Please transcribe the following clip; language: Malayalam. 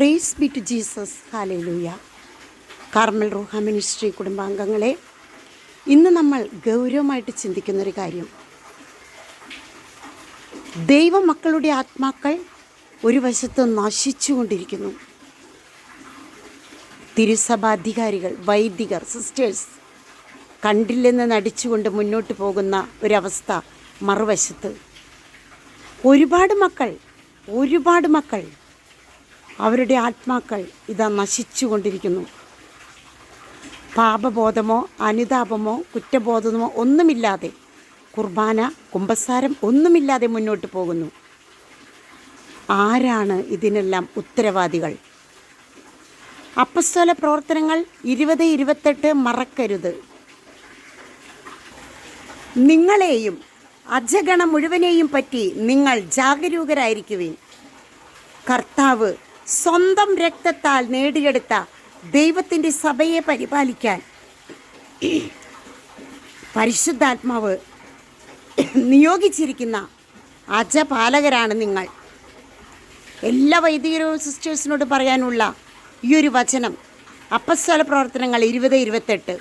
Praise be to Jesus hallelujah Carmel Ruha ministry കുടുംബാംഗങ്ങളെ ഇന്ന് നമ്മൾ ഗൗരവമായിട്ട് ചിന്തിക്കുന്നൊരു കാര്യം. ദൈവമക്കളുടെ ആത്മാക്കൾ ഒരു വശത്ത് നശിച്ചുകൊണ്ടിരിക്കുന്നു. തിരുസഭാധികാരികൾ വൈദികർ സിസ്റ്റേഴ്സ് കണ്ടില്ലെന്ന് നടിച്ചുകൊണ്ട് മുന്നോട്ട് പോകുന്ന ഒരവസ്ഥ മറുവശത്ത്. ഒരുപാട് മക്കൾ ഒരുപാട് മക്കൾ അവരുടെ ആത്മാക്കൾ ഇതാ നശിച്ചുകൊണ്ടിരിക്കുന്നു. പാപബോധമോ അനുതാപമോ കുറ്റബോധമോ ഒന്നുമില്ലാതെ കുർബാന കുമ്പസാരം ഒന്നുമില്ലാതെ മുന്നോട്ട് പോകുന്നു. ആരാണ് ഇതിനെല്ലാം ഉത്തരവാദികൾ? അപ്പസ്തോല പ്രവർത്തനങ്ങൾ ഇരുപത് ഇരുപത്തെട്ട് മറക്കരുത്. നിങ്ങളെയും അജഗണം മുഴുവനെയും പറ്റി നിങ്ങൾ ജാഗരൂകരായിരിക്കുവിൻ. കർത്താവ് സ്വന്തം രക്തത്താൽ നേടിയെടുത്ത ദൈവത്തിന്റെ സഭയെ പരിപാലിക്കാൻ പരിശുദ്ധാത്മാവ് നിയോഗിച്ചിരിക്കുന്ന അജപാലകരാണ് നിങ്ങൾ. എല്ലാ വൈദികരും സിസ്റ്റേഴ്സിനോട് പറയാനുള്ള ഈ ഒരു വചനം അപ്പസ്ഥല പ്രവർത്തനങ്ങൾ ഇരുപത് ഇരുപത്തെട്ട്.